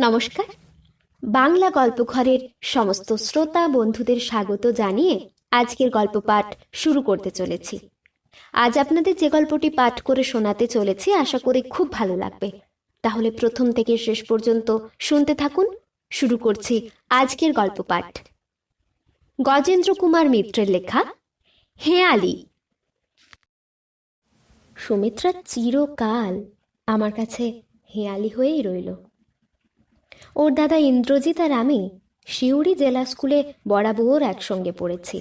নমস্কার। বাংলা গল্পঘরের সমস্ত শ্রোতা বন্ধুদের স্বাগত জানিয়ে আজকের গল্প পাঠ শুরু করতে চলেছি। আজ আপনাদের যে গল্পটি পাঠ করে শোনাতে চলেছি, আশা করি খুব ভালো লাগবে। তাহলে প্রথম থেকে শেষ পর্যন্ত শুনতে থাকুন। শুরু করছি আজকের গল্প পাঠ। গজেন্দ্র কুমার মিত্রের লেখা হেয়ালি সুমিত্রা চিরকাল আমার কাছে হেয়ালি হয়েই রইল। ওর দাদা ইন্দ্রজিৎ আর আমি শিউড়ি জেলা স্কুলে বরাবর একসঙ্গে পড়েছি।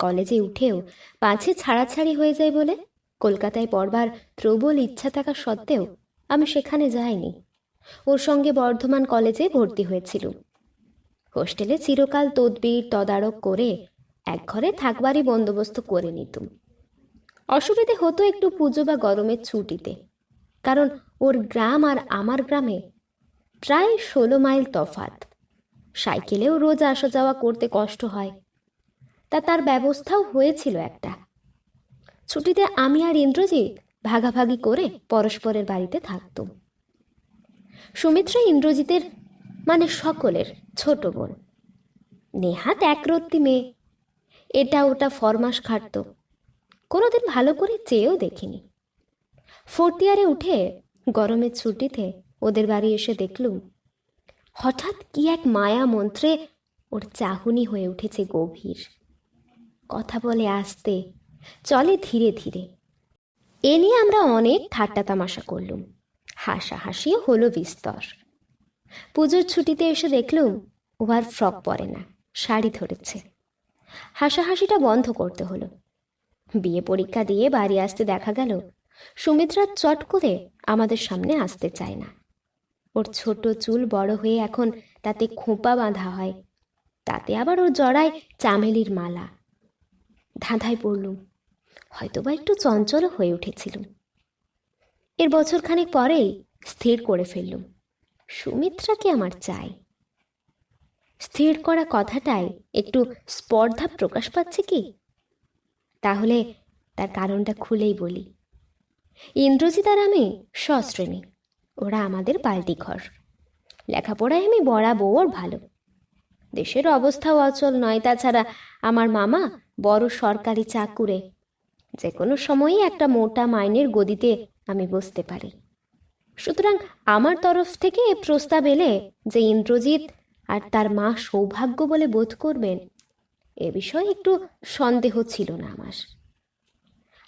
কলেজে উঠেও পাঁচে ছাড়াছাড়ি হয়ে যায় বলে কলকাতায় পড়বার প্রবল ইচ্ছা থাকা সত্ত্বেও আমি সেখানে যাইনি। ওর সঙ্গে বর্ধমান কলেজে ভর্তি হয়েছিল। হোস্টেলে চিরকাল তদবির তদারক করে এক ঘরে থাকবারই বন্দোবস্ত করে নিতুম অসুবিধে হতো একটু পুজো বা গরমের ছুটিতে। কারণ ওর গ্রাম আর আমার গ্রামে প্রায় ষোলো মাইল তফাত সাইকেলেও রোজ আসা যাওয়া করতে কষ্ট হয়। তা তার ব্যবস্থাও হয়েছিল একটা। ছুটিতে আমি আর ইন্দ্রজিৎ ভাগাভাগি করে পরস্পরের বাড়িতে থাকতুম। সুমিত্রা ইন্দ্রজিতের মানে সকলের ছোট বোন। নেহাত একরত্তি মেয়ে। এটা ওটা ফরমাস খাটত। কোনোদিন ভালো করে চেয়েও দেখিনি। ফোর্থ ইয়ারে উঠে গরমের ছুটিতে ওদের বাড়ি এসে দেখলুম। হঠাৎ কি এক মায়া মন্ত্রে ওর চাহনি হয়ে উঠেছে গভীর। কথা বলে আসতে, চলে ধীরে ধীরে। এ নিয়ে আমরা অনেক ঠাট্টা তামাশা করলুম। হাসাহাসিও হলো বিস্তর। পুজোর ছুটিতে এসে দেখলুম ও আর ফ্রক পরে না, শাড়ি ধরেছে। হাসাহাসিটা বন্ধ করতে হলো। বিয়ে পরীক্ষা দিয়ে বাড়ি আসতে দেখা গেল, সুমিত্রা চট করে আমাদের সামনে আসতে চায় না। ওর ছোট চুল বড় হয়ে এখন তাতে খোঁপা বাঁধা হয়। তাতে আবার ওর জড়ায় চামেলির মালা। ধাঁধায় পড়লুম হয়তোবা একটু চঞ্চলও হয়ে উঠেছিল। এর বছরখানেক পরেই স্থির করে ফেললুম সুমিত্রাকে আমার চাই? স্থির করা কথাটায় একটু স্পর্ধা প্রকাশ পাচ্ছে কি? তাহলে তার কারণটা খুলেই বলি। ইন্দ্রজিৎ আর আমি সশ্রেণী। ওরা আমাদের পাল্টি ঘর লেখাপড়ায় আমি বরাবর ভালো। দেশের অবস্থাও অচল নয়। তাছাড়া আমার মামা বড় সরকারি চাকুরে। যে কোনো সময়ই একটা মোটা মাইনের গদিতে আমি বসতে পারি। সুতরাং আমার তরফ থেকে প্রস্তাব এলে যে ইন্দ্রজিৎ আর তার মা সৌভাগ্য বলে বোধ করবেন, এ বিষয়ে একটু সন্দেহ ছিল না আমার।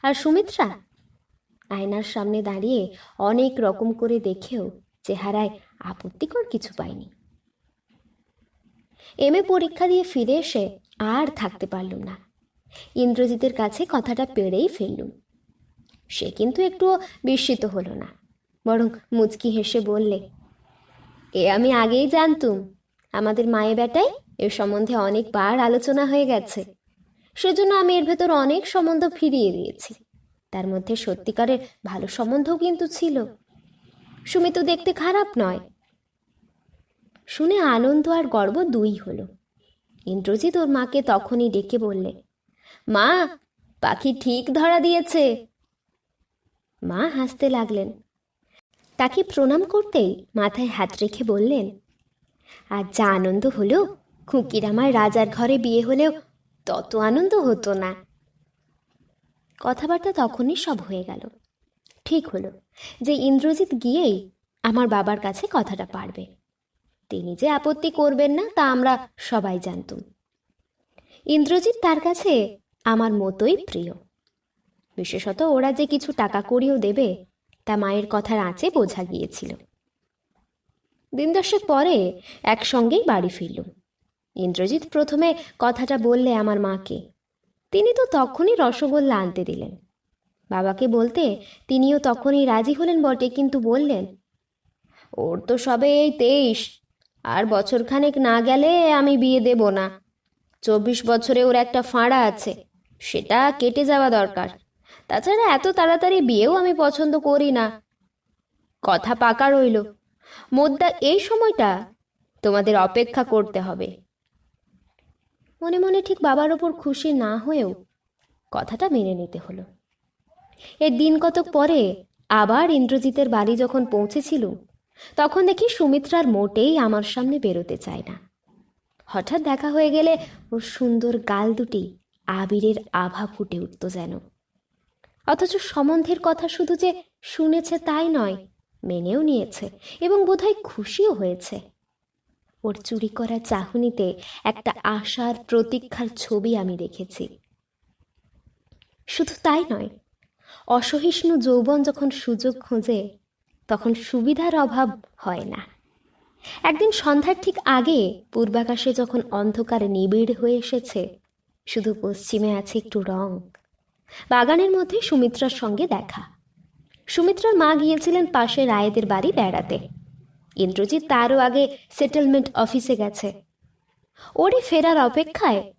আর সুমিত্রা আয়নার সামনে দাঁড়িয়ে অনেক রকম করে দেখেও চেহারায় আপত্তিকর কিছু পাইনি এম এ পরীক্ষা দিয়ে ফিরে এসে আর থাকতে পারলুম না। ইন্দ্রজিতের কাছে কথাটা পেরেই ফেললুম। সে কিন্তু একটুও বিস্মিত হলো না, বরং মুচকি হেসে বললে, এ আমি আগেই জানতুম, আমাদের মায়ে বেটায় এর সম্বন্ধে অনেকবার আলোচনা হয়ে গেছে। সেজন্য আমি এর ভেতর অনেক সম্বন্ধ ফিরিয়ে দিয়েছি। তার মধ্যে সত্যিকারের ভালো সম্বন্ধও কিন্তু ছিল। সুমিত দেখতে খারাপ নয়। শুনে আনন্দ আর গর্ব দুই হলো। ইন্দ্রজিৎ ওর মাকে তখনই ডেকে বললে, মা, পাখি ঠিক ধরা দিয়েছে। মা হাসতে লাগলেন। তাকে প্রণাম করতেই মাথায় হাত রেখে বললেন, আর যা আনন্দ হলো, খুকির আমার রাজার ঘরে বিয়ে হলেও তত আনন্দ হতো না। কথাবার্তা তখনই সব হয়ে গেল। ঠিক হলো যে ইন্দ্রজিৎ গিয়েই আমার বাবার কাছে কথাটা পারবে। তিনি যে আপত্তি করবেন না, তা আমরা সবাই জানতুম। ইন্দ্রজিৎ তার কাছে আমার মতোই প্রিয়। বিশেষত ওরা যে কিছু টাকা করিও দেবে, তা মায়ের কথার আঁচে বোঝা গিয়েছিল। দিন দশেক পরে একসঙ্গেই বাড়ি ফিরলুম। ইন্দ্রজিৎ প্রথমে কথাটা বললে আমার মাকে তিনি তো তখনই রসগোল্লা আনতে দিলেন। বাবাকে বলতে তিনিও তখনই রাজি হলেন বটে, কিন্তু বললেন, ওর তো সবে এই তেইশ, আর বছরখানেক না গেলে আমি বিয়ে দেব না। চব্বিশ বছরে ওর একটা ফাঁড়া আছে, সেটা কেটে যাওয়া দরকার। তাছাড়া এত তাড়াতাড়ি বিয়েও আমি পছন্দ করি না। কথা পাকা রইল। মোদ্দা এই সময়টা তোমাদের অপেক্ষা করতে হবে। মনে মনে ঠিক বাবার ওপর খুশি না হয়েও কথাটা মেনে নিতে হলো। এর দিন কতক পরে আবার ইন্দ্রজিতের বাড়ি যখন পৌঁছেছিল, তখন দেখি সুমিত্রার মোটেই আমার সামনে বেরোতে চায় না। হঠাৎ দেখা হয়ে গেলে ওর সুন্দর গাল দুটি আবিরের আভা ফুটে উঠত যেন। অথচ সম্বন্ধের কথা শুধু যে শুনেছে তাই নয়, মেনেও নিয়েছে এবং বোধহয় খুশিও হয়েছে। ওর চুরি করা চাহনিতে একটা আশার প্রতীক্ষার ছবি আমি দেখেছি শুধু তাই নয়, অসহিষ্ণু যৌবন যখন সুযোগ খোঁজে, তখন সুবিধার অভাব হয় না। একদিন সন্ধ্যার ঠিক আগে পূর্বাকাশে যখন অন্ধকার নিবিড় হয়ে এসেছে, শুধু পশ্চিমে আছে একটু রং। বাগানের মধ্যে সুমিত্রার সঙ্গে দেখা। সুমিত্রার মা গিয়েছিলেন পাশে রায়েদের বাড়ি বেড়াতে। ইন্দ্রজিৎ তারও আগে সেটেলমেন্ট অফিসে গেছে। ওরে ফেরার অপেক্ষায়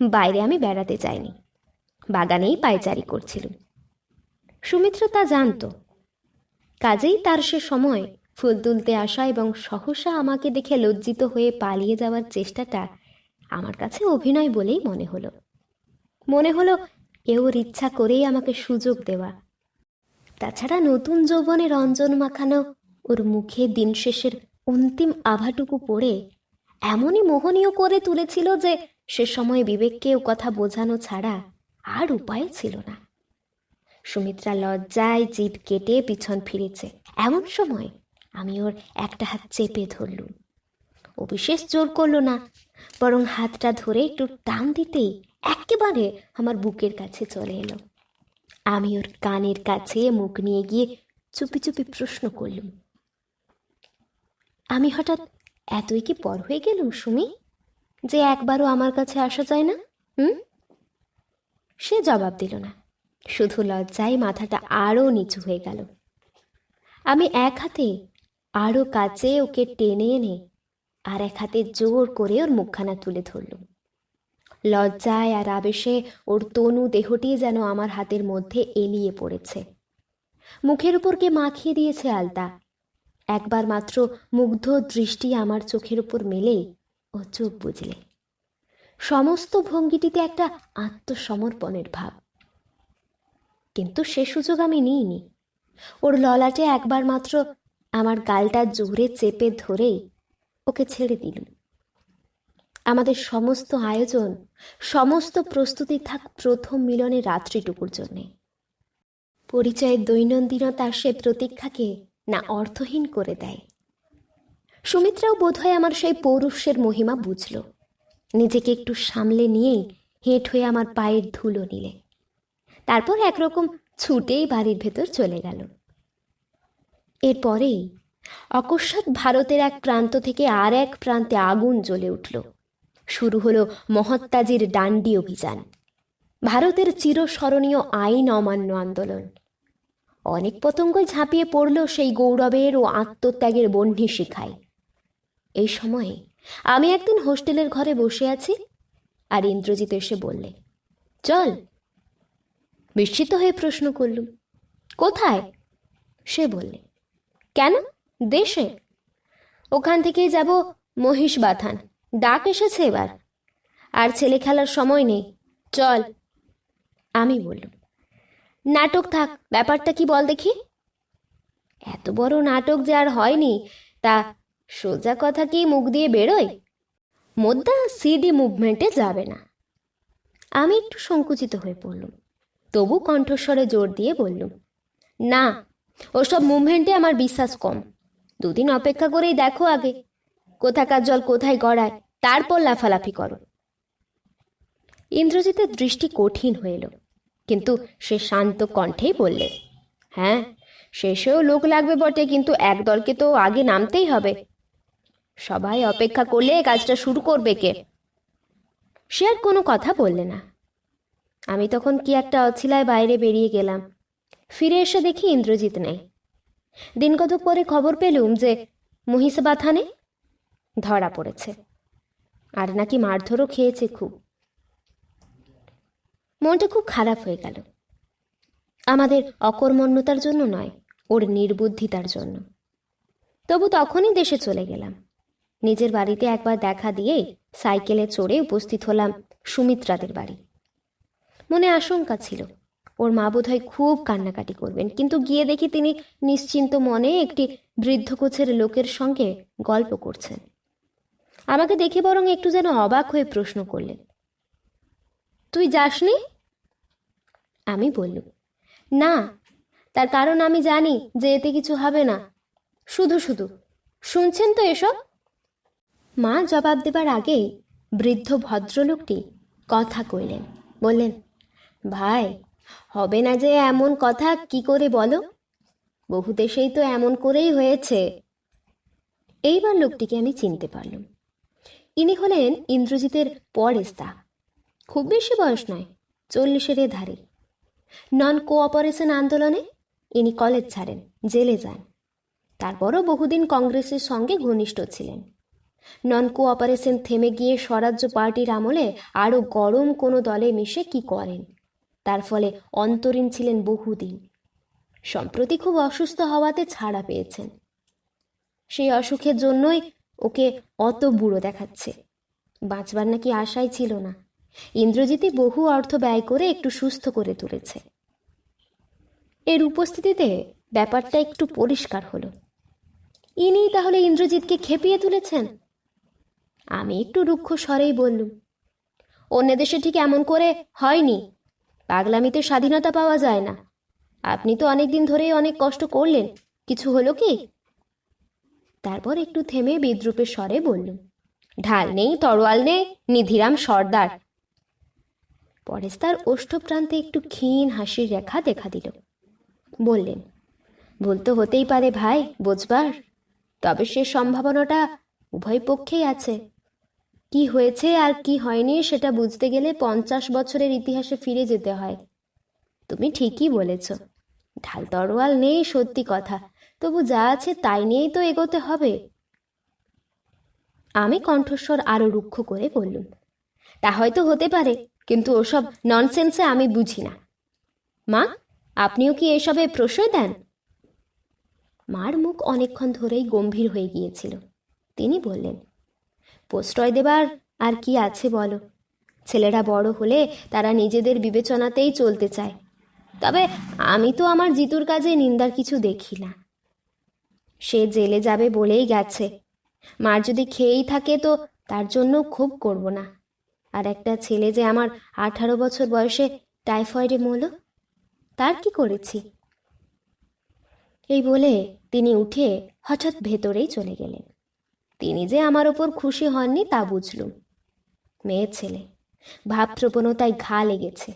বাইরে আমি বেড়াতে যাইনি। বাগানেই পায়চারি করছিলুম। সুমিত্রা তা জানত। কাজেই তার সে সময় ফুল তুলতে আসা এবং সহসা আমাকে দেখে লজ্জিত হয়ে পালিয়ে যাওয়ার চেষ্টাটা আমার কাছে অভিনয় বলেই মনে হলো। মনে হলো এ ওর ইচ্ছা করেই আমাকে সুযোগ দেওয়া। তাছাড়া নতুন যৌবনে রঞ্জন মাখানো ওর মুখে দিন শেষের অন্তিম আভাটুকু পড়ে এমনই মোহনীয় করে তুলেছিল যে সে সময় বিবেককে ও কথা বোঝানো ছাড়া আর উপায় ছিল না। সুমিত্রা লজ্জায় জিভ কেটে পিছন ফিরেছে। এমন সময় আমি ওর একটা হাত চেপে ধরলুম। ও বিশেষ জোর করল না, বরং হাতটা ধরে একটু টান দিতেই একেবারে আমার বুকের কাছে চলে এলো। আমি ওর কানের কাছে মুখ নিয়ে গিয়ে চুপি চুপি প্রশ্ন করলুম আমি হঠাৎ এতই কি পর হয়ে গেলুম, সুমি? যে একবারও আমার কাছে আসা যায় না, হুম? সে জবাব দিল না। শুধু লজ্জায় মাথাটা আরও নিচু হয়ে গেল। আমি এক হাতে আরও কাছে ওকে টেনে এনে আর এক হাতে জোর করে ওর মুখখানা তুলে ধরলুম। লজ্জায় আর আবেশে ওর তনু দেহটি যেন আমার হাতের মধ্যে এলিয়ে পড়েছে। মুখের উপর কে মাখিয়ে দিয়েছে আলতা? একবার মাত্র মুগ্ধ দৃষ্টি আমার চোখের উপর মেলেই ও চোখ বুঝলে সমস্ত ভঙ্গিটিতে একটা আত্মসমর্পণের ভাব। কিন্তু সে সুযোগ আমি নিইনি। ওর ললাটে একবার মাত্র আমার গালটা জোরে চেপে ধরেই ওকে ছেড়ে দিল আমাদের সমস্ত আয়োজন, সমস্ত প্রস্তুতি থাক প্রথম মিলনের রাত্রিটুকুর জন্যে। পরিচয়ের দৈনন্দিনতার সে প্রতীক্ষাকে না অর্থহীন করে দেয়। সুমিত্রাও বোধহয় আমার সেই পৌরুষের মহিমা বুঝল। নিজেকে একটু সামলে নিয়েই হেঁট হয়ে আমার পায়ের ধুলো নিলে। তারপর একরকম ছুটেই বাড়ির ভেতর চলে গেল। এরপরেই অকস্মাৎ ভারতের এক প্রান্ত থেকে আর এক প্রান্তে আগুন জ্বলে উঠল। শুরু হলো মহত্তাজির ডান্ডি অভিযান। ভারতের চিরস্মরণীয় আইন অমান্য আন্দোলন। অনেক পতঙ্গই ঝাঁপিয়ে পড়ল সেই গৌরবের ও আত্মত্যাগের বহ্নি শিখায়। এই সময়ে আমি একদিন হোস্টেলের ঘরে বসে আছি আর ইন্দ্রজিৎ এসে বললে, চল। বিস্মিত হয়ে প্রশ্ন করলুম, কোথায়? সে বললে, কেন? দেশে? ওখান থেকেই যাব মহিষ বাথান ডাক এসেছে এবার। আর ছেলে খেলার সময় নেই। চল। আমি বললুম নাটক থাক, ব্যাপারটা কি বল দেখি। এত বড় নাটক যে আর হয়নি, তা সোজা কথা কি মুখ দিয়ে বেরোয়? মোদ্দা সিডি মুভমেন্টে যাবে না। আমি একটু সংকুচিত হয়ে পড়লুম। তবু কণ্ঠস্বরে জোর দিয়ে বললুম, না, ওসব মুভমেন্টে আমার বিশ্বাস কম। দুদিন অপেক্ষা করেই দেখো আগে, কোথাকার জল কোথায় গড়ায়, তারপর লাফালাফি করো। ইন্দ্রজিতের দৃষ্টি কঠিন হয়ে এলো। কিন্তু সে শান্ত কণ্ঠেই বললে হ্যাঁ শেষেও লোক লাগবে বটে, কিন্তু এক দলকে তো আগে নামতেই হবে। সবাই অপেক্ষা করলে কাজটা শুরু করবে কে? সে আর কোনো কথা বললে না। আমি তখন কি একটা অছিলায় বাইরে বেরিয়ে গেলাম। ফিরে এসে দেখি ইন্দ্রজিৎ নেই। দিন কতক পরে খবর পেলুম যে মহিষাবা থানে ধরা পড়েছে। আর নাকি মারধরও খেয়েছে খুব। মনটা খুব খারাপ হয়ে গেল। আমাদের অকর্মণ্যতার জন্য নয়, ওর নির্বুদ্ধিতার জন্য। তবু তখনই দেশে চলে গেলাম। নিজের বাড়িতে একবার দেখা দিয়ে সাইকেলে চড়ে উপস্থিত হলাম সুমিত্রাদের বাড়ি। মনে আশঙ্কা ছিল, ওর মা বোধহয় খুব কান্নাকাটি করবেন, কিন্তু গিয়ে দেখি তিনি নিশ্চিন্ত মনে একটি বৃদ্ধ কোচের লোকের সঙ্গে গল্প করছেন। আমাকে দেখে বরং একটু যেন অবাক হয়ে প্রশ্ন করলেন তুই যাসনি? আমি বললুম, না, তার কারণ আমি জানি যে এতে কিছু হবে না। শুধু শুধু, শুনছেন তো এসব? মা জবাব দেবার আগেই বৃদ্ধ ভদ্রলোকটি কথা কইলেন, বললেন, ভাই, হবে না যে এমন কথা কি করে বলো? বহু দেশেই তো এমন করেই হয়েছে। এইবার লোকটিকে আমি চিনতে পারলাম। ইনি হলেন ইন্দ্রজিতের পরেস্তা খুব বেশি বয়স নয় চল্লিশের ধারে। নন কোঅপারেশন আন্দোলনে ইনি কলেজ ছাড়েন, জেলে যান। তারপরও বহুদিন কংগ্রেসের সঙ্গে ঘনিষ্ঠ ছিলেন। নন কোঅপারেশন থেমে গিয়ে স্বরাজ্য পার্টির আমলে আরও গরম কোনো দলে মিশে কি করেন? তার ফলে অন্তরীণ ছিলেন বহুদিন। সম্প্রতি খুব অসুস্থ হওয়াতে ছাড়া পেয়েছেন। সেই অসুখের জন্যই ওকে অত বুড়ো দেখাচ্ছে। বাঁচবার নাকি আশাই ছিল না। ইন্দ্রজিৎই বহু অর্থ ব্যয় করে একটু সুস্থ করে তুলেছে। এর উপস্থিতিতে ব্যাপারটা একটু পরিষ্কার হলো। ইনি তাহলে ইন্দ্রজিৎকে খেপিয়ে তুলেছেন? আমি একটু রুক্ষ স্বরেই বললুম, অন্য দেশে ঠিক এমন করে হয়নি, পাগলামিতে স্বাধীনতা পাওয়া যায় না। আপনি তো অনেক দিন ধরেই অনেক কষ্ট করলেন, কিছু হলো কি? তারপর একটু থেমে বিদ্রুপের স্বরে বললুম, ঢাল নেই, তরোয়াল নেই, নিধিরাম সর্দার পরেশ তার ওষ্ঠপ্রান্তে একটু ক্ষীণ হাসির রেখা দেখা দিল। বললেন, ভুল তো হতেই পারে ভাই, বুঝবার। তবে সে সম্ভাবনাটা উভয় পক্ষেই আছে। কি হয়েছে আর কি হয়নি সেটা বুঝতে গেলে পঞ্চাশ বছরের ইতিহাসে ফিরে যেতে হয়। তুমি ঠিকই বলেছ। ঢাল তরোয়াল নেই সত্যি কথা। তবু যা আছে তাই নিয়েই তো এগোতে হবে। আমি কণ্ঠস্বর আরও রুক্ষ করে বললুম, তা হয়তো হতে পারে। কিন্তু ওসব ননসেন্সে আমি বুঝি না। মা, আপনিও কি এসবে প্রশ্রয় দেন? মার মুখ অনেকক্ষণ ধরেই গম্ভীর হয়ে গিয়েছিল। তিনি বললেন, প্রশ্রয় দেবার আর কি আছে বলো? ছেলেরা বড় হলে তারা নিজেদের বিবেচনাতেই চলতে চায়। তবে আমি তো আমার জিতুর কাজে নিন্দার কিছু দেখি না। সে জেলে যাবে বলেই গেছে। মার যদি খেয়েই থাকে তো তার জন্য খুব করব না। আর একটা ছেলে যে আমার আঠারো বছর বয়সে টাইফয়েডে মরল, তার কি করেছি? এই বলে তিনি উঠে হঠাৎ ভেতরেই চলে গেলেন। তিনি যে আমার ওপর খুশি হননি তা বুঝলুম। মেয়ে ছেলে ভাবপ্রবণতায় ঘা লেগেছে।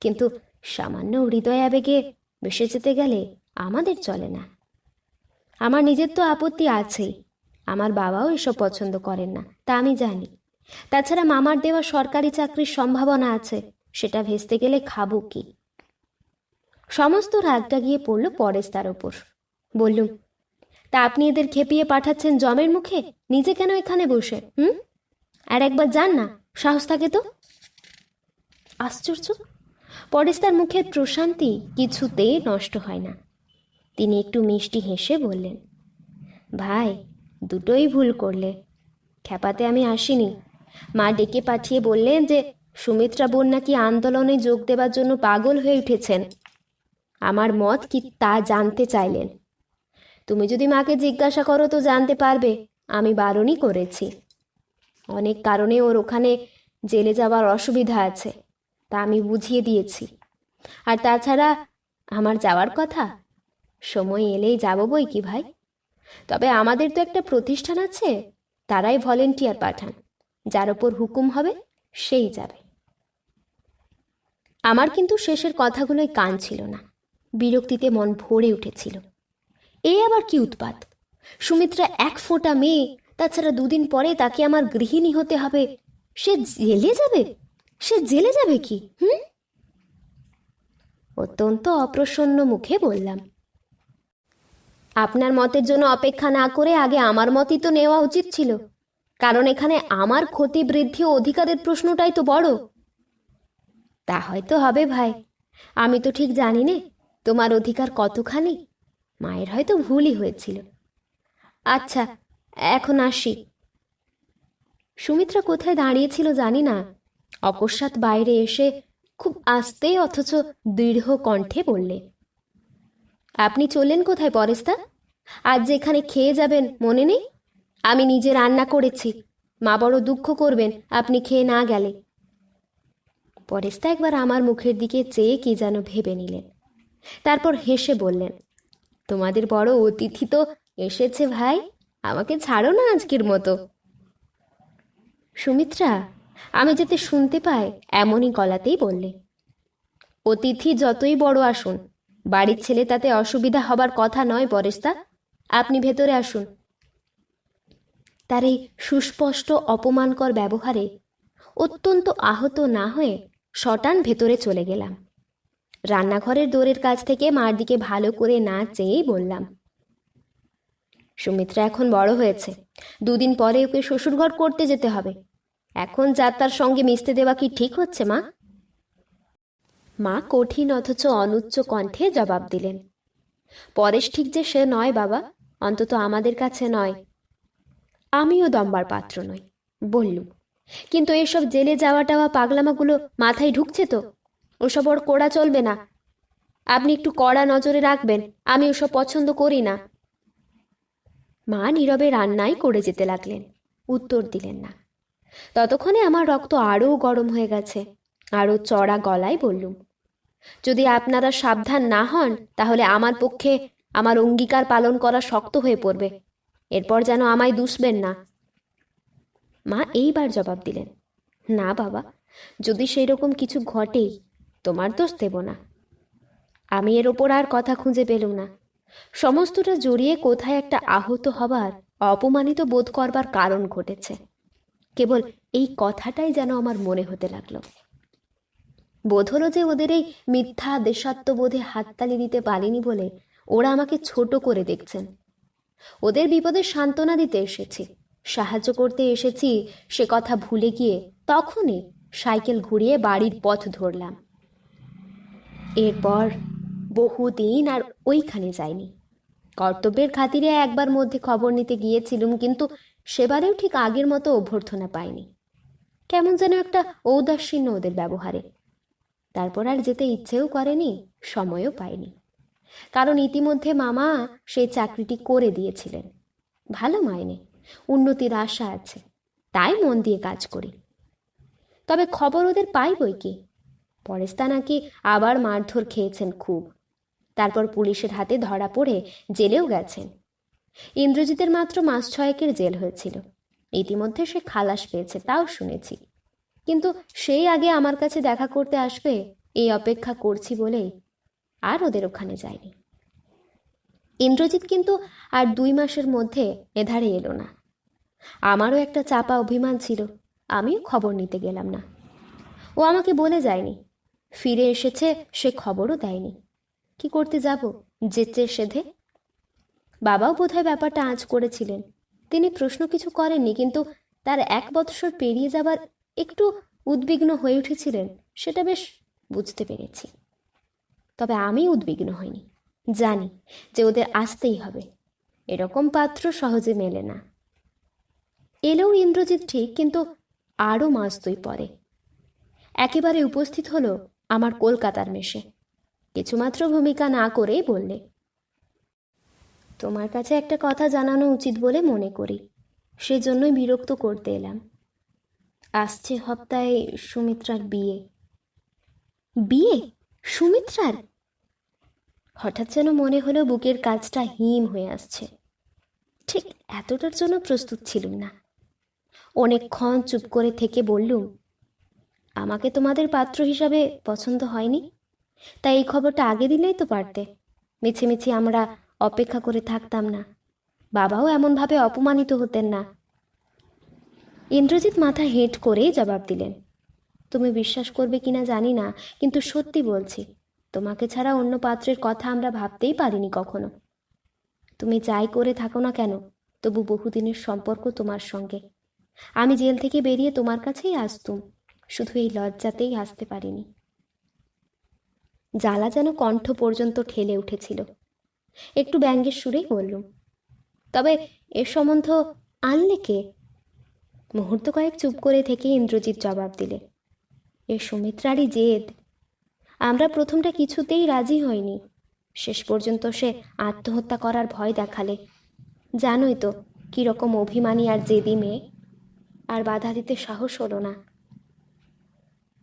কিন্তু সামান্য হৃদয় আবেগে বেসে যেতে গেলে আমাদের চলে না। আমার নিজের তো আপত্তি আছেই। আমার বাবাও এসব পছন্দ করেন না, তা আমি জানি। তাছাড়া মামার দেওয়া সরকারি চাকরির সম্ভাবনা আছে, সেটা ভেস্তে গেলে খাব কি? সমস্ত রাগটা গিয়ে পড়ল পরেশ তার ওপর বললুম তা আপনি এদের খেপিয়ে পাঠাচ্ছেন জমের মুখে? নিজে কেন এখানে বসে, হুম? আর একবার যান না, সাহস থাকে তো? আশ্চর্য? পরেশ তার মুখের প্রশান্তি কিছুতেই নষ্ট হয় না। তিনি একটু মিষ্টি হেসে বললেন, ভাই, দুটোই ভুল করলে। খ্যাপাতে আমি আসিনি মা ডেকে পাঠিয়ে বললেন যে, সুমিত্রা বোন নাকি আন্দোলনে যোগ দেবার জন্য পাগল হয়ে উঠেছেন। আমার মত কি তা জানতে চাইলেন। তুমি যদি মাকে জিজ্ঞাসা করো তো জানতে পারবে, আমি বারণই করেছি। অনেক কারণে ওর ওখানে জেলে যাওয়ার অসুবিধা আছে, তা আমি বুঝিয়ে দিয়েছি। আর তাছাড়া আমার যাওয়ার কথা? সময় এলেই যাব বই কি ভাই? তবে আমাদের তো একটা প্রতিষ্ঠান আছে, তারাই ভলেন্টিয়ার পাঠান। যার ওপর হুকুম হবে, সেই যাবে। আমার কিন্তু শেষের কথাগুলোই কান ছিল না। বিরক্তিতে মন ভরে উঠেছিল। এই আবার কি উৎপাত? সুমিত্রা এক ফোঁটা মেয়ে, তাছাড়া দুদিন পরে তাকে আমার গৃহিণী হতে হবে। সে জেলে যাবে? সে জেলে যাবে কি, হুম? অত্যন্ত অপ্রসন্ন মুখে বললাম, আপনার মতের জন্য অপেক্ষা না করে আগে আমার মতই তো নেওয়া উচিত ছিল। কারণ এখানে আমার ক্ষতি বৃদ্ধি অধিকারের প্রশ্নটাই তো বড়। তা হয়তো হবে ভাই। আমি তো ঠিক জানি নে তোমার অধিকার কতখানি? মায়ের হয়তো ভুলই হয়েছিল। আচ্ছা এখন আসি। সুমিত্রা কোথায় দাঁড়িয়েছিল জানি না। অকস্মাৎ বাইরে এসে খুব আস্তে অথচ দৃঢ় কণ্ঠে বললে, আপনি চললেন কোথায় পরেস্তা আজ যেখানে খেয়ে যাবেন মনে নেই? আমি নিজে রান্না করেছি। মা বড় দুঃখ করবেন, আপনি খেয়ে না গেলে। পরেস্তা একবার আমার মুখের দিকে চেয়ে কি যেন ভেবে নিলেন। তারপর হেসে বললেন, তোমাদের বড় অতিথি তো এসেছে ভাই, আমাকে ছাড়ো না আজকের মতো। সুমিত্রা, আমি যাতে শুনতে পাই, এমনই গলাতেই বললে, অতিথি যতই বড় আসুন, বাড়ির ছেলে তাতে অসুবিধা হবার কথা নয় পরেস্তা আপনি ভেতরে আসুন তার এই সুস্পষ্ট অপমানকর ব্যবহারে অত্যন্ত আহত না হয়ে শটান ভেতরে চলে গেলাম। রান্নাঘরের দোরের কাছ থেকে মার দিকে ভালো করে না চেয়েই বললাম, সুমিত্রা এখন বড় হয়েছে, দুদিন পরে ওকে শ্বশুরঘর করতে যেতে হবে। এখন যাত্রার সঙ্গে মিশতে দেওয়া কি ঠিক হচ্ছে, মা? মা কঠিন অথচ অনুচ্চ কণ্ঠে জবাব দিলেন, পরেশ ঠিক যে সে নয় বাবা, অন্তত আমাদের কাছে নয়। আমিও দম্বার পাত্র নই, বললুম। কিন্তু এসব জেলে যাওয়া টাওয়া পাগলামাগুলো মাথায় ঢুকছে তো? ওসব ওর কড়া চলবে না। আপনি একটু কড়া নজরে রাখবেন, আমি ওসব পছন্দ করি না। মা নীরবে রান্নাই করে যেতে লাগলেন, উত্তর দিলেন না। ততক্ষণে আমার রক্ত আরও গরম হয়ে গেছে, আরও চড়া গলায় বললুম, যদি আপনারা সাবধান না হন, তাহলে আমার পক্ষে আমার অঙ্গীকার পালন করা শক্ত হয়ে পড়বে। এরপর যেন আমায় দুষবেন না। মা এইবার জবাব দিলেন, না বাবা, যদি সেই রকম কিছু ঘটেই তোমার দোষ দেব না। আমি এর ওপর আর কথা খুঁজে পেলুম না। সমস্তটা জড়িয়ে কোথায় একটা আহত হবার, অপমানিত বোধ করবার কারণ ঘটেছে। কেবল এই কথাটাই যেন আমার মনে হতে লাগল। বোধ হলো যে ওদের এই মিথ্যা দেশাত্মবোধে হাততালি দিতে পারিনি বলে ওরা আমাকে ছোট করে দেখছেন। ওদের বিপদে সান্ত্বনা দিতে এসেছি। সাহায্য করতে এসেছি, সে কথা ভুলে গিয়ে তখনই সাইকেল ঘুরিয়ে বাড়ির পথ ধরলাম। এরপর বহুদিন আর ওইখানে যাইনি। কর্তব্যের খাতিরে একবার মধ্যে খবর নিতে গিয়েছিলুম, কিন্তু সেবারেও ঠিক আগের মতো অভ্যর্থনা পাইনি। কেমন যেন একটা ঔদাসীন্য ওদের ব্যবহারে। তারপর আর যেতে ইচ্ছেও করেনি, সময়ও পাইনি। কারণ ইতিমধ্যে মামা সেই চাকরিটি করে দিয়েছিলেন। ভালো মাইনে, উন্নতির আশা আছে, তাই মন দিয়ে কাজ করি। তবে খবর ওদের পাই বই কি? পরেস্তা নাকি আবার মারধর খেয়েছেন খুব। তারপর পুলিশের হাতে ধরা পড়ে জেলেও গেছেন। ইন্দ্রজিতের মাত্র মাস ছয়েকের জেল হয়েছিল। ইতিমধ্যে সে খালাস পেয়েছে, তাও শুনেছি। কিন্তু সেই আগে আমার কাছে দেখা করতে আসবে, এই অপেক্ষা করছি বলেই আর ওদের ওখানে যায়নি। ইন্দ্রজিৎ কিন্তু আর দুই মাসের মধ্যে এধারে এলো না। আমারও একটা চাপা অভিমান ছিল, আমিও খবর নিতে গেলাম না। ও আমাকে বলে যায়নি, ফিরে এসেছে সে খবরও দেয়নি। কি করতে যাব, যেচে সেধে? বাবাও বোধহয় ব্যাপারটা আঁচ করেছিলেন। তিনি প্রশ্ন কিছু করেননি, কিন্তু তার এক বৎসর পেরিয়ে যাবার একটু উদ্বিগ্ন হয়ে উঠেছিলেন, সেটা বেশ বুঝতে পেরেছি। তবে আমি উদ্বিগ্ন হইনি। জানি যে ওদের আসতেই হবে। এরকম পাত্র সহজে মেলে না। এলেও ইন্দ্রজিৎ ঠিক, কিন্তু আরও মাস দুই পরে একেবারে উপস্থিত হলো আমার কলকাতার মেশে কিছুমাত্র ভূমিকা না করেই বললে, তোমার কাছে একটা কথা জানানো উচিত বলে মনে করি। সেজন্যই বিরক্ত করতে এলাম। আসছে হপ্তায় সুমিত্রার বিয়ে। বিয়ে? সুমিত্রার? হঠাৎ যেন মনে হলো বুকের কাজটা হিম হয়ে আসছে। ঠিক এতটার জন্য প্রস্তুত ছিলুম না। অনেকক্ষণ চুপ করে থেকে বললুম, আমাকে তোমাদের পাত্র হিসাবে পছন্দ হয়নি? তাই এই খবরটা আগে দিলেই তো পারতে। মিছে মিছে আমরা অপেক্ষা করে থাকতাম না। বাবাও এমনভাবে অপমানিত হতেন না। ইন্দ্রজিৎ মাথা হেঁট করেই জবাব দিলেন তুমি বিশ্বাস করবে কিনা জানি না, কিন্তু সত্যি বলছি, তোমাকে ছাড়া অন্য পাত্রের কথা আমরা ভাবতেই পারিনি কখনো। তুমি যাই করে থাকো না কেন, তবু বহুদিনের সম্পর্ক তোমার সঙ্গে। আমি জেল থেকে বেরিয়ে তোমার কাছেই আসতুম, শুধু এই লজ্জাতেই আসতে পারিনি। জ্বালা যেন কণ্ঠ পর্যন্ত ঠেলে উঠেছিল। একটু ব্যঙ্গের সুরেই বললুম, তবে এ সম্বন্ধ আনলে কে? মুহূর্ত কয়েক চুপ করে থেকে ইন্দ্রজিৎ জবাব দিলে এ সুমিত্রারই জেদ। আমরা প্রথমটা কিছুতেই রাজি হয়নি শেষ পর্যন্ত সে আত্মহত্যা করার ভয় দেখালে। জানোই তো, কীরকম অভিমানী আর জেদি মেয়ে। আর বাধা দিতে সাহস হলো না।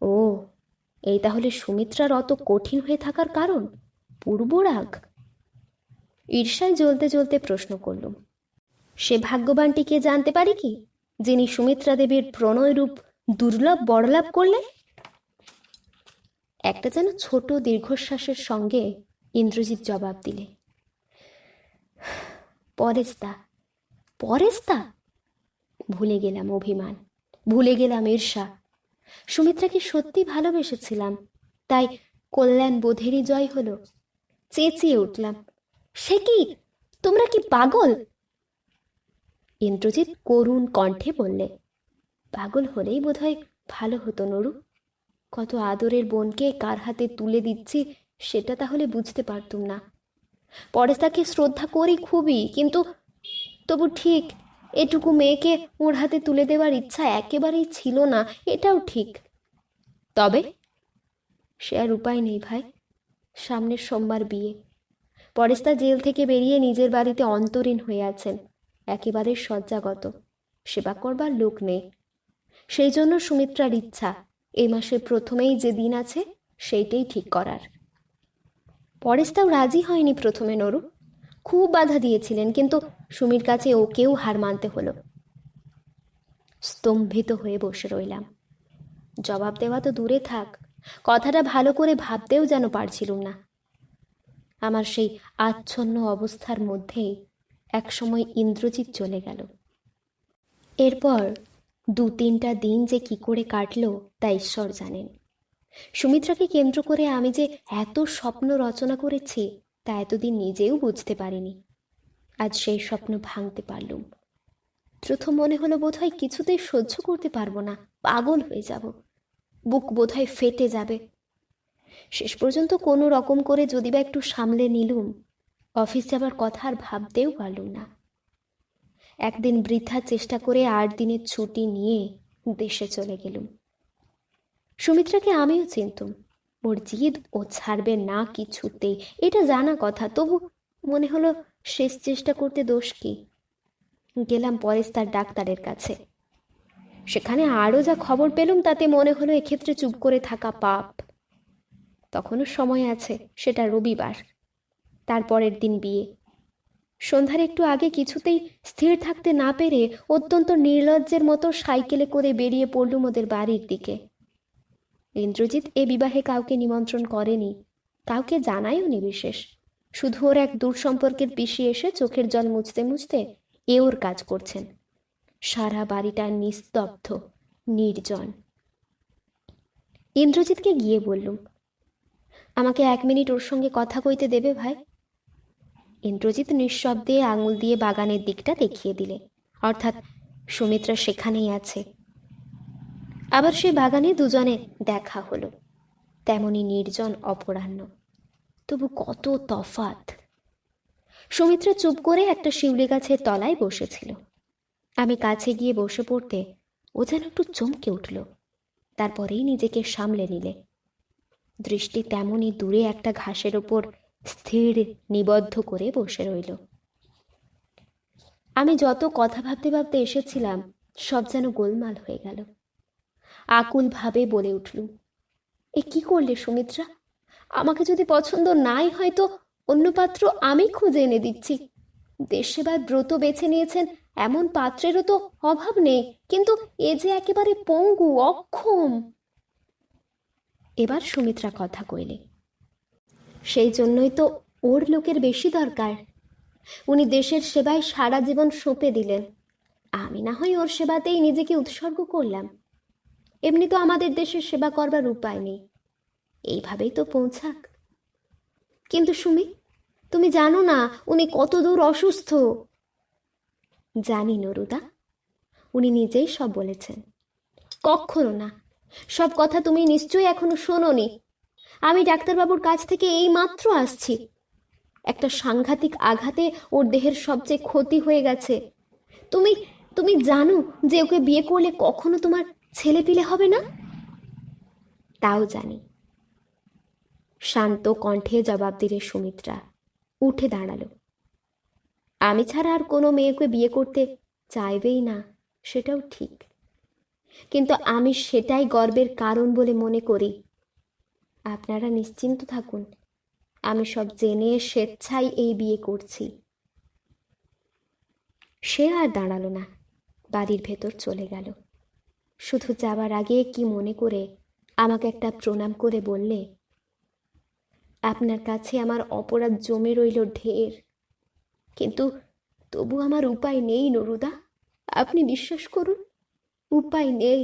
ও, এই তাহলে সুমিত্রার অত কঠিন হয়ে থাকার কারণ? পূর্বরাগ? ঈর্ষায় জ্বলতে জ্বলতে প্রশ্ন করলুম, সে ভাগ্যবানটিকে জানতে পারি কি, যিনি সুমিত্রা দেবীর প্রণয় রূপ দুর্লভ বড়লাভ করলেন? একটা যেন ছোট দীর্ঘশ্বাসের সঙ্গে ইন্দ্রজিৎ জবাব দিলে। পরেস্তা পরেস্তা ভুলে গেলাম অভিমান, ভুলে গেলাম ঈর্ষা। সুমিত্রাকে সত্যি ভালোবেসেছিলাম, তাই কল্যাণ বোধেরই জয় হলো। চেঁচিয়ে উঠলাম, সে কি? তোমরা কি পাগল? ইন্দ্রজিৎ করুণ কণ্ঠে বললে, পাগল হলেই বোধহয় ভালো হতো, নরু। কত আদরের বোনকে কার হাতে তুলে দিচ্ছি সেটা তাহলে বুঝতে পারতুম না। পরে তাকে শ্রদ্ধা করি খুবই, কিন্তু তবু ঠিক, এটুকু মেয়েকে ওর হাতে তুলে দেওয়ার ইচ্ছা একেবারেই ছিল না, এটাও ঠিক। তবে সে আর উপায় নেই ভাই, সামনের সোমবার বিয়ে। পরেস্তা জেল থেকে বেরিয়ে নিজের বাড়িতে অন্তরীণ হয়ে আছেন, একেবারে শয্যাগত, সেবা করবার লোক নেই। সেই জন্য সুমিত্রার ইচ্ছা এই মাসের প্রথমেই যে দিন আছে, সেইটাই ঠিক করার। পরেস্তাও রাজি হয়নি প্রথমে নরু। খুব বাধা দিয়েছিলেন, কিন্তু সুমির কাছে ওকেও হার মানতে হলো। স্তম্ভিত হয়ে বসে রইলাম। জবাব দেওয়া তো দূরে থাক, কথাটা ভালো করে ভাবতেও যেন পারছিলুম না। আমার সেই আচ্ছন্ন অবস্থার মধ্যেই একসময় ইন্দ্রজিৎ চলে গেল। এরপর দু তিনটা দিন যে কি করে কাটলো তা ঈশ্বর জানেন। সুমিত্রাকে কেন্দ্র করে আমি যে এত স্বপ্ন রচনা করেছি, তা এতদিন নিজেও বুঝতে পারিনি। আজ সেই স্বপ্ন ভাঙতে পারলুম। প্রথম মনে হলো বোধহয় কিছুতেই সহ্য করতে পারব না, পাগল হয়ে যাব। বুক বোধহয় ফেটে যাবে। শেষ পর্যন্ত কোনো রকম করে যদি বা একটু সামলে নিলুম, অফিস যাবার কথা আর ভাবতেও পারলুম না। একদিন বৃথা চেষ্টা করে আট দিনের ছুটি নিয়ে দেশে চলে গেলুম। সুমিত্রাকে আমিও চিনতুম। ওর জিদ ও ছাড়বে না কিছুতেই এটা জানা কথা, তবু মনে হলো শেষ চেষ্টা করতে দোষ কি? গেলাম পরেশ তার ডাক্তারের কাছে। সেখানে আরও যা খবর পেলুম, তাতে মনে হলো এক্ষেত্রে চুপ করে থাকা পাপ। তখনও সময় আছে, সেটা রবিবার। তারপরের দিন বিয়ে। সন্ধ্যার একটু আগে কিছুতেই স্থির থাকতে না পেরে অত্যন্ত নির্লজ্জের মতো সাইকেলে করে বেরিয়ে পড়লুম ওদের বাড়ির দিকে। ইন্দ্রজিৎ এ বিবাহে কাউকে নিমন্ত্রণ করেনি। কাউকে জানায়ও নি বিশেষ। শুধু ওর এক দূর সম্পর্কের পিসি এসে চোখের জল মুছতে মুছতে এ ওর কাজ করছেন। সারা বাড়িটা নিস্তব্ধ, নির্জন। ইন্দ্রজিৎকে গিয়ে বললুম, আমাকে এক মিনিট ওর সঙ্গে কথা কইতে দেবে ভাই? ইন্দ্রজিৎ নিঃশব্দে আঙুল দিয়ে বাগানের দিকটা দেখিয়ে দিলে। অর্থাৎ সুমিত্রা সেখানেই আছে। আবার সে বাগানে দুজনে দেখা হলো। তেমনি নির্জন, অপরাহ্ন। তবু কত তফাত সুমিত্রা চুপ করে একটা শিউলি গাছের তলায় বসেছিল। আমি কাছে গিয়ে বসে পড়তে ও যেন একটু চমকে উঠল। তারপরেই নিজেকে সামলে নিলে। দৃষ্টি তেমনই দূরে একটা ঘাসের ওপর স্থির, নিবদ্ধ করে বসে রইল। আমি যত কথা ভাবতে ভাবতে এসেছিলাম, সব যেন গোলমাল হয়ে গেল। আকুল ভাবে বলে উঠলুম এ কি করলে সুমিত্রা? আমাকে যদি পছন্দ নাই হয় তো অন্য পাত্র আমি খুঁজে এনে দিচ্ছি। দেশ সেবার ব্রত বেছে নিয়েছেন এমন পাত্রেরও তো অভাব নেই, কিন্তু এ যে একেবারে পঙ্গু, অক্ষম! এবার সুমিত্রা কথা কইলে সেই জন্যই তো ওর লোকের বেশি দরকার। উনি দেশের সেবায় সারা জীবন সঁপে দিলেন। আমি না হয় ওর সেবাতেই নিজেকে উৎসর্গ করলাম। এমনি তো আমাদের দেশের সেবা করবার উপায় নেই। এইভাবেই তো পৌঁছাক। কিন্তু সুমি, তুমি জানো না উনি কত দূর অসুস্থ। জানি নরুদা, উনি নিজেই সব বলেছেন। কখনো না। সব কথা তুমি নিশ্চয়ই এখনও শোনোনি। আমি ডাক্তারবাবুর কাছ থেকে এই মাত্র আসছি। একটা সাংঘাতিক আঘাতে ওর দেহের সবচেয়ে ক্ষতি হয়ে গেছে। তুমি তুমি জানো যে ওকে বিয়ে করলে কখনো তোমার ছেলে পিলে হবে না? তাও জানি। শান্ত কণ্ঠে জবাব দিলে সুমিত্রা, উঠে দাঁড়াল। আমি ছাড়া আর কোনো মেয়েকে বিয়ে করতে চাইবেই না, সেটাও ঠিক। কিন্তু আমি সেটাই গর্বের কারণ বলে মনে করি। আপনারা নিশ্চিন্ত থাকুন, আমি সব জেনে স্বেচ্ছায় এই বিয়ে করছি। সে আর দাঁড়াল না, বাড়ির ভেতর চলে গেল। শুধু যাবার আগে কি মনে করে আমাকে একটা প্রণাম করে বললে, আপনার কাছে আমার অপরাধ জমে রইল ঢের, কিন্তু তবু আমার উপায় নেই নরুদা, আপনি বিশ্বাস করুন, উপায় নেই।